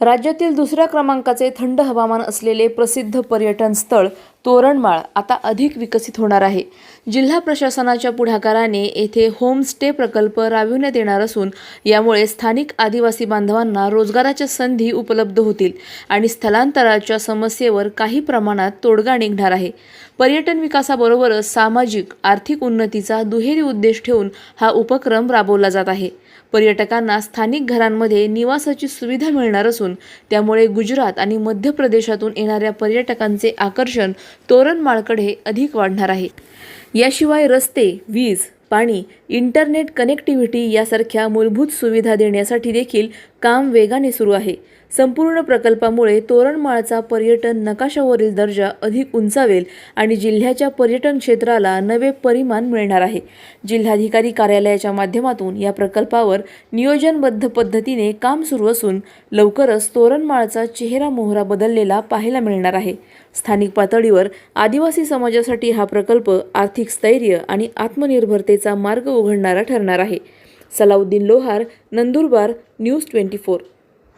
राज्यातील दुसऱ्या क्रमांकाचे थंड हवामान असलेले प्रसिद्ध पर्यटन स्थळ तोरणमाळ आता अधिक विकसित होणार आहे. जिल्हा प्रशासनाच्या पुढाकाराने येथे होमस्टे प्रकल्प राबविण्यात येणार असून यामुळे स्थानिक आदिवासी बांधवांना रोजगाराच्या संधी उपलब्ध होतील आणि स्थलांतराच्या समस्येवर काही प्रमाणात तोडगा निघणार आहे. पर्यटन विकासाबरोबरच सामाजिक आर्थिक उन्नतीचा दुहेरी उद्देश ठेवून हा उपक्रम राबवला जात आहे. पर्यटकांना स्थानिक घरांमध्ये निवासाची सुविधा मिळणार असून त्यामुळे गुजरात आणि मध्य प्रदेशातून येणाऱ्या पर्यटकांचे आकर्षण तोरणमाळकडे अधिक वाढणार आहे. याशिवाय रस्ते वीज पाणी इंटरनेट कनेक्टिव्हिटी यासारख्या मूलभूत सुविधा देण्यासाठी देखील काम वेगाने सुरू आहे. संपूर्ण प्रकल्पामुळे तोरणमाळचा पर्यटन नकाशावरील दर्जा अधिक उंचावेल आणि जिल्ह्याच्या पर्यटन क्षेत्राला नवे परिमाण मिळणार आहे. जिल्हाधिकारी कार्यालयाच्या माध्यमातून या प्रकल्पावर नियोजनबद्ध पद्धतीने काम सुरू असून लवकरच तोरणमाळचा चेहरा मोहरा बदललेला पाहायला मिळणार आहे. स्थानिक पातळीवर आदिवासी समाजासाठी हा प्रकल्प आर्थिक स्थैर्य आणि आत्मनिर्भरतेचा मार्ग उघडणारा ठरणार आहे. Salauddin Lohar Nandurbar news twenty four.